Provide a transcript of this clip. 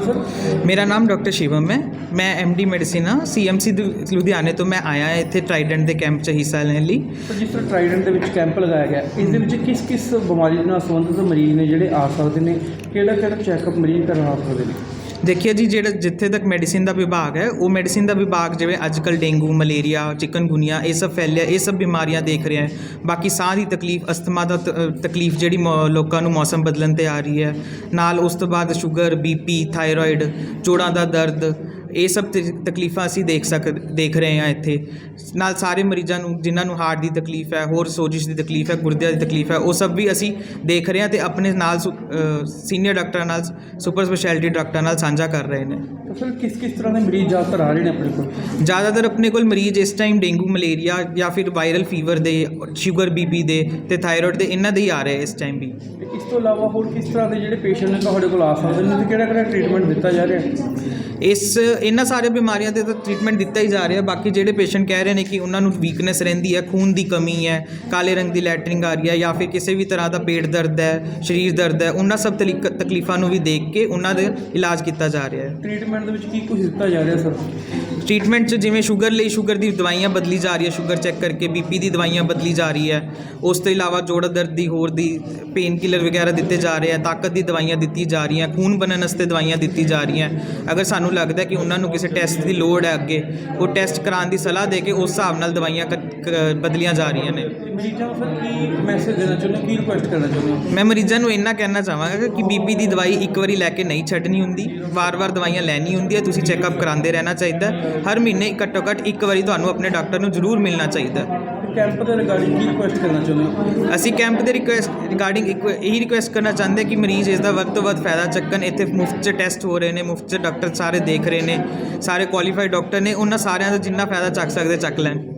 Sir, ਮੇਰਾ ਨਾਮ doctor Shivam ਹੈ। ਮੈਂ ਡੀ ਮੈਡੀਸਿਨ ਆ ਸੀਐਮਸੀ ਲੁਧਿਆਣੇ ਤੋਂ ਮੈਂ ਆਇਆ ਇੱਥੇ ਟ੍ਰਾਈਡੈਂਟ ਦੇ ਕੈਂਪ 'ਚ ਹਿੱਸਾ ਲੈਣ ਲਈ। ਜਿਸ ਤਰ੍ਹਾਂ ਟ੍ਰਾਈਡੈਂਟ ਦੇ ਵਿੱਚ ਕੈਂਪ ਲਗਾਇਆ ਗਿਆ, ਇਸ ਦੇ ਵਿੱਚ ਕਿਸ ਕਿਸ ਬਿਮਾਰੀ ਨਾਲ ਸੰਬੰਧਿਤ ਮਰੀਜ਼ ਨੇ ਜਿਹੜੇ ਆ ਸਕਦੇ ਨੇ? ਕਿਹੜਾ ਕਿਹੜਾ ਚੈੱਕਅਪ ਮਰੀਜ਼ ਕਰਵਾ ਸਕਦੇ ਨੇ? ਦੇਖਿਏ ਜੀ, ਜਿਹੜਾ ਜਿੱਥੇ ਤੱਕ ਮੈਡੀਸਿਨ ਦਾ ਵਿਭਾਗ ਹੈ, ਉਹ ਮੈਡੀਸਿਨ ਦਾ ਵਿਭਾਗ ਜਿਵੇਂ ਅੱਜਕੱਲ ਡੇਂਗੂ, ਮਲੇਰੀਆ ਚਿਕਨਗੁਨੀਆ ਇਹ ਸਭ ਫੈਲਿਆ ਇਹ ਸਭ ਬਿਮਾਰੀਆਂ ਦੇਖ ਰਿਹਾ ਹੈ। ਬਾਕੀ ਸਾਹ ਦੀ ਤਕਲੀਫ, ਅਸਥਮਾ ਦਾ ਤਕਲੀਫ ਜਿਹੜੀ ਮੌ- ਲੋਕਾਂ ਨੂੰ ਮੌਸਮ ਬਦਲਣ ਤੇ ਆ ਰਹੀ ਹੈ। ਨਾਲ ਉਸ ਤੋਂ ਬਾਅਦ ਸ਼ੂਗਰ ਬੀਪੀ ਥਾਇਰਾਇਡ ਜੋੜਾਂ ਦਾ ਦਰਦ ਇਹ ਸਭ ਤਕਲੀਫਾਂ ਅਸੀਂ ਦੇਖ ਸਕ ਦੇਖ ਰਹੇ ਹਾਂ ਇੱਥੇ। ਨਾਲ ਸਾਰੇ ਮਰੀਜ਼ਾਂ ਨੂੰ ਜਿਨ੍ਹਾਂ ਨੂੰ ਹਾਰਟ ਦੀ ਤਕਲੀਫ ਹੈ ਹੋਰ ਸੋਜਿਸ਼ ਦੀ ਤਕਲੀਫ ਹੈ ਗੁਰਦਿਆਂ ਦੀ ਤਕਲੀਫ ਹੈ ਉਹ ਸਭ ਵੀ ਅਸੀਂ ਦੇਖ ਰਹੇ ਹਾਂ ਤੇ ਆਪਣੇ ਨਾਲ ਸੀਨੀਅਰ ਡਾਕਟਰਾਂ ਨਾਲ ਸੁਪਰ ਸਪੈਸ਼ਲਿਟੀ ਡਾਕਟਰਾਂ ਨਾਲ ਸਾਂਝਾ ਕਰ ਰਹੇ ਨੇ। ਤਾਂ ਸਰ ਕਿਸ ਕਿਸ ਤਰ੍ਹਾਂ ਦੇ ਮਰੀਜ਼ ਜ਼ਿਆਦਾਤਰ ਆ ਰਹੇ ਨੇ ਆਪਣੇ ਕੋਲ? ਜ਼ਿਆਦਾਤਰ ਆਪਣੇ ਕੋਲ ਮਰੀਜ਼ ਇਸ ਟਾਈਮ ਡੇਂਗੂ ਮਲੇਰੀਆ ਜਾਂ ਫਿਰ ਵਾਇਰਲ ਫੀਵਰ ਦੇ ਸ਼ੂਗਰ ਬੀਪੀ ਦੇ ਤੇ ਥਾਇਰਾਇਡ ਦੇ ਇਹਨਾਂ ਦੇ ਹੀ ਆ ਰਹੇ ਇਸ ਟਾਈਮ ਵੀ। ਇਸ ਤੋਂ ਇਲਾਵਾ ਹੋਰ ਕਿਸ ਤਰ੍ਹਾਂ ਦੇ ਜਿਹੜੇ ਪੇਸ਼ੈਂਟ ਨੇ ਤੁਹਾਡੇ ਕੋਲ ਆ ਸਕਦੇ ਨੇ ਤੇ ਕਿਹੜਾ ਕਿਹੜਾ ਟ੍ਰੀਟਮੈਂਟ ਦਿੱਤਾ ਜਾ ਰਿਹਾ? ਹੈ ਇਸ, ਇਹਨਾਂ ਸਾਰੇ ਬਿਮਾਰੀਆਂ 'ਤੇ ਤਾਂ ਟ੍ਰੀਟਮੈਂਟ ਦਿੱਤਾ ਹੀ ਜਾ ਰਿਹਾ। ਬਾਕੀ ਜਿਹੜੇ ਪੇਸ਼ੈਂਟ ਕਹਿ ਰਹੇ ਨੇ ਕਿ ਉਹਨਾਂ ਨੂੰ ਵੀਕਨੈਸ ਰਹਿੰਦੀ ਹੈ, ਖੂਨ ਦੀ ਕਮੀ ਹੈ, ਕਾਲੇ ਰੰਗ ਦੀ ਲੈਟਰਿੰਗ ਆ ਰਹੀ ਹੈ ਜਾਂ ਫਿਰ ਕਿਸੇ ਵੀ ਤਰ੍ਹਾਂ ਦਾ ਪੇਟ ਦਰਦ ਹੈ, ਸਰੀਰ ਦਰਦ ਹੈ, ਉਹਨਾਂ ਸਭ ਤਲੀਕ- ਤਕਲੀਫਾਂ ਨੂੰ ਵੀ ਦੇਖ ਕੇ ਉਹਨਾਂ ਦੇ ਇਲਾਜ ਕੀਤਾ ਜਾ ਰਿਹਾ ਹੈ। ਟ੍ਰੀਟਮੈਂਟ ਦੇ ਵਿੱਚ ਕੀ ਕੁਝ ਦਿੱਤਾ ਜਾ ਰਿਹਾ ਸਰ ਟ੍ਰੀਟਮੈਂਟ 'ਚ ਜਿਵੇਂ ਸ਼ੂਗਰ ਲਈ ਸ਼ੂਗਰ ਦੀ ਦਵਾਈਆਂ ਬਦਲੀ ਜਾ ਰਹੀ ਹੈ ਸ਼ੂਗਰ ਚੈੱਕ ਕਰਕੇ ਬੀਪੀ ਦੀ ਦਵਾਈਆਂ ਬਦਲੀ ਜਾ ਰਹੀ ਹੈ, ਉਸ ਤੋਂ ਇਲਾਵਾ ਜੋੜਾ ਦਰਦ ਦੀ, ਹੋਰ ਦੀ ਪੇਨ ਕਿਲਰ ਵਗੈਰਾ ਦਿੱਤੇ ਜਾ ਰਹੇ ਆ ਤਾਕਤ ਦੀ ਦਵਾਈਆਂ ਦਿੱਤੀ ਜਾ ਰਹੀਆਂ, ਖੂਨ ਬਣਨ ਵਾਸਤੇ ਦਵਾਈਆਂ ਦਿੱਤੀ ਜਾ ਰਹੀਆਂ। ਅਗਰ ਸਾਨੂੰ ਲੱਗਦਾ ਕਿ ਉਹਨਾਂ ਨੂੰ ਕਿਸੇ ਟੈਸਟ ਦੀ ਲੋੜ ਹੈ ਅੱਗੇ, ਉਹ ਟੈਸਟ ਕਰਾਉਣ ਦੀ ਸਲਾਹ ਦੇ ਕੇ ਉਸ ਹਿਸਾਬ ਨਾਲ ਦਵਾਈਆਂ ਕ- ਕ- ਬਦਲੀਆਂ ਜਾ ਰਹੀਆਂ ਨੇ। ਮਰੀਜ਼ਾਂ ਨੂੰ ਸਰ ਕੀ ਮੈਸੇਜ ਦੇਣਾ ਚਾਹੁੰਦੇ ਹੋ? ਕੀ ਰਿਕੁਐਸਟ ਕਰਨਾ ਚਾਹੁੰਦੇ ਹੋ? ਮੈਂ ਮਰੀਜ਼ਾਂ ਨੂੰ ਇੰਨਾ ਕਹਿਣਾ ਚਾਹਾਂਗਾ ਕਿ ਬੀਪੀ ਦੀ ਦਵਾਈ ਇੱਕ ਵਾਰੀ ਲੈ ਕੇ ਨਹੀਂ ਛੱਡਣੀ ਹੁੰਦੀ। ਵਾਰ-ਵਾਰ ਦਵਾਈਆਂ ਲੈਣੀ ਹੁੰਦੀ ਹੈ ਤੁਸੀਂ ਚੈੱਕਅਪ ਕਰਾਉਂਦੇ ਰਹਿਣਾ ਚਾਹੀਦਾ। ਹਰ ਮਹੀਨੇ ਘੱਟੋ ਘੱਟ ਇੱਕ ਵਾਰੀ ਤੁਹਾਨੂੰ ਆਪਣੇ ਡਾਕਟਰ ਨੂੰ ਜ਼ਰੂਰ ਮਿਲਣਾ ਚਾਹੀਦਾ। ਕੈਂਪ ਦੇ ਰਿਗਾਰਡਿੰਗ ਕੀ ਰਿਕੁਐਸਟ ਕਰਨਾ ਚਾਹੁੰਦੇ ਹੋ? ਅਸੀਂ ਕੈਂਪ ਦੇ ਰਿਕੁਐਸਟ ਰਿਗਾਰਡਿੰਗ ਇਹੀ ਰਿਕੁਐਸਟ ਕਰਨਾ ਚਾਹੁੰਦੇ ਕਿ ਮਰੀਜ਼ ਇਸ ਦਾ ਵੱਧ ਤੋਂ ਵੱਧ ਫਾਇਦਾ ਚੱਕਣ। ਇੱਥੇ ਮੁਫਤ 'ਚ ਟੈਸਟ ਹੋ ਰਹੇ ਨੇ ਮੁਫਤ 'ਚ ਡਾਕਟਰ ਸਾਰੇ ਦੇਖ ਰਹੇ ਨੇ ਸਾਰੇ ਕੁਆਲੀਫਾਈਡ ਡਾਕਟਰ ਨੇ ਉਹਨਾਂ ਸਾਰਿਆਂ ਦਾ ਜਿੰਨਾ ਫਾਇਦਾ ਚੱਕ ਸਕਦੇ ਚੱਕ ਲੈਣ।